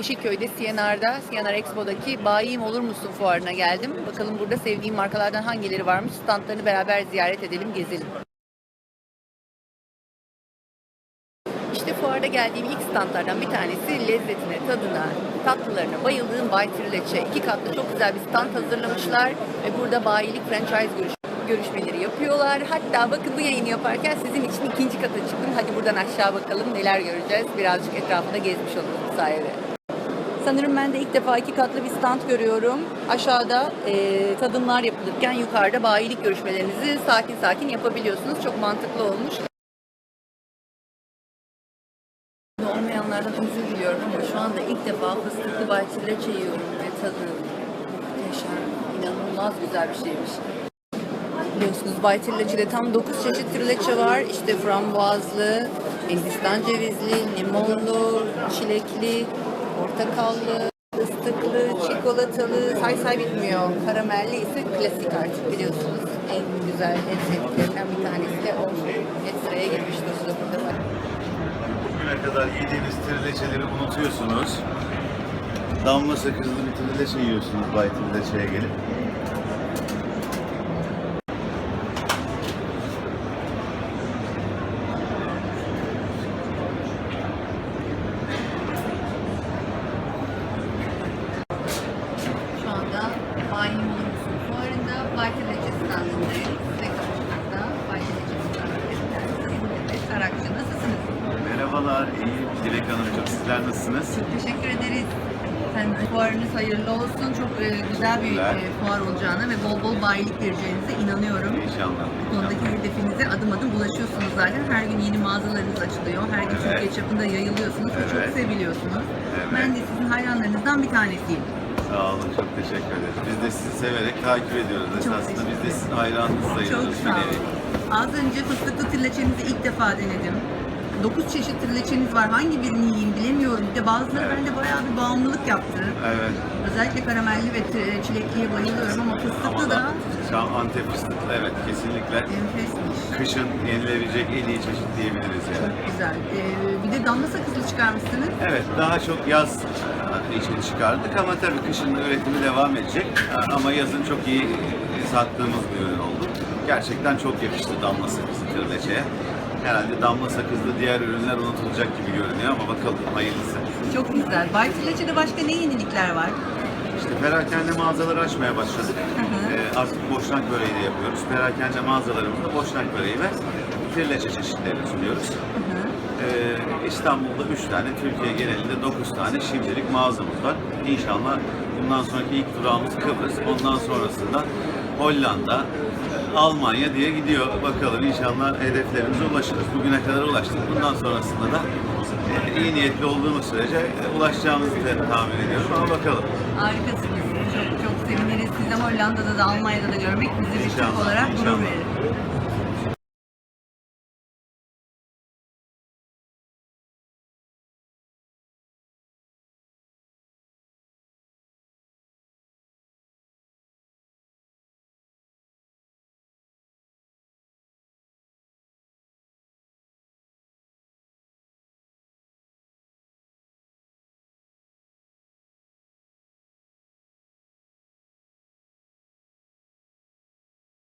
Yeşilköy'de CNR'da, CNR Expo'daki Bayim Olur Musun fuarına geldim. Bakalım burada sevdiğim markalardan hangileri varmış. Standlarını beraber ziyaret edelim, gezelim. İşte fuarda geldiğim ilk standlardan bir tanesi lezzetine, tadına, tatlılarına bayıldığım Bay Trileçe. İki katlı çok güzel bir stand hazırlamışlar ve burada bayilik franchise görüş görüşmeleri yapıyorlar. Hatta bakın bu yayını yaparken sizin için ikinci kata çıktım. Hadi buradan aşağı bakalım neler göreceğiz. Birazcık etrafında gezmiş oluruz bu sayede. Sanırım ben de ilk defa iki katlı bir stand görüyorum. Aşağıda e, tadımlar yapılırken yukarıda bayilik görüşmelerinizi sakin sakin yapabiliyorsunuz. Çok mantıklı olmuş. Olmayanlardan özür diliyorum ama şu anda ilk defa fıstıklı bayçileçe yiyorum ve tadı muhteşem, inanılmaz güzel bir şeymiş. Biliyorsunuz Bay Trileçe'de tam 9 çeşit trileçe var. İşte frambuazlı, Hindistan cevizli, limonlu, çilekli, portakallı, ıslıklı, çikolatalı, say say bitmiyor. Karamelli ise klasik artık biliyorsunuz. En güzel, en sevdiklerinden bir tanesi de o. Hep sıraya girmiş durumda burada. Bugüne kadar yediğiniz trileçeleri unutuyorsunuz. Damla sakızlı bir trileçe yiyorsunuz Bay Trileçe'ye gelip. Şu anda Bay Yumurmusun fuarında Bay Trileçe standındayız. Ve karşımızda Bay Trileçe standındayız. Evet, Sarakçı nasılsınız? Merhabalar, iyiyim. Dilek Hanım çok sizler nasılsınız? Çok teşekkür ederiz. Efendim fuarınız hayırlı olsun. Çok e, güzel bir e, fuar olacağına ve bol bol bayilik vereceğinize inanıyorum. İnşallah. Bu konudaki hedefinize adım adım ulaşıyorsunuz zaten. Her gün yeni mağazalarınız açılıyor. Her gün Evet. Türkiye çapında yayılıyorsunuz ve çok Evet. seviliyorsunuz. Evet. Ben de sizin hayranlarınızdan bir tanesiyim. Sağ olun, çok teşekkür ederiz. Biz de sizi severek takip ediyoruz. Çok Esasında biz de sizin hayranınız Çok sayılırız. sağ bir nevi. olun. Az önce fıstıklı trileçenizi ilk defa denedim. 9 çeşit trileçeniz var. Hangi birini yiyeyim bilemiyorum. Bir de bazıları Evet. bende bayağı bir bağımlılık yaptı. Evet. Özellikle karamelli ve çilekliye bayılıyorum ama fıstıklı Ama da şu an Antep fıstıklı. Evet, kesinlikle. enfesmiş. Kışın yenilebilecek en iyi çeşit diyebiliriz yani. Çok güzel. Ee, bir de damla sakızlı çıkarmışsınız. Evet, daha çok yaz için çıkardık ama tabii kışın üretimi devam edecek. Ama yazın çok iyi sattığımız bir ürün oldu. Gerçekten çok yakıştı damla sakızlı trileçeye. Herhalde damla sakızlı diğer ürünler unutulacak gibi görünüyor ama bakalım hayırlısı. Çok güzel. Bay Trileçe'de başka ne yenilikler var? İşte perakende mağazaları açmaya başladık. Hı hı. E, artık boşnak böreği de yapıyoruz. Perakende mağazalarımızda boşnak böreği ve trileçe çeşitlerini sunuyoruz. Hı hı. Ee, İstanbul'da 3 tane, Türkiye genelinde 9 tane şimdilik mağazamız var. İnşallah bundan sonraki ilk durağımız Kıbrıs. Ondan sonrasında Hollanda, Almanya diye gidiyor. Bakalım inşallah hedeflerimize ulaşırız. Bugüne kadar ulaştık. Bundan sonrasında da e, iyi niyetli olduğumuz sürece e, ulaşacağımızı tahmin ediyorum ama bakalım. Harikasınız. Çok çok seviniriz. Sizi Hollanda'da da Almanya'da da görmek bizi bir Türk olarak gurur verir.